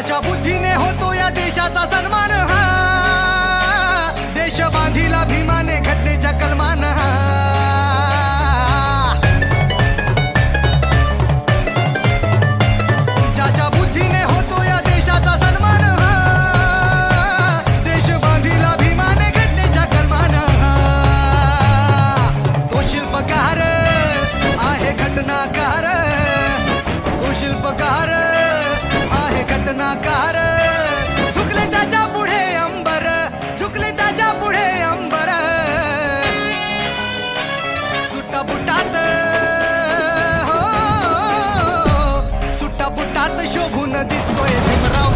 माझ्या बुद्धीने होतो या सन्मान बुटात हो, हो, हो. सुट्टा बुटात शोभून दिसतोय भीमराव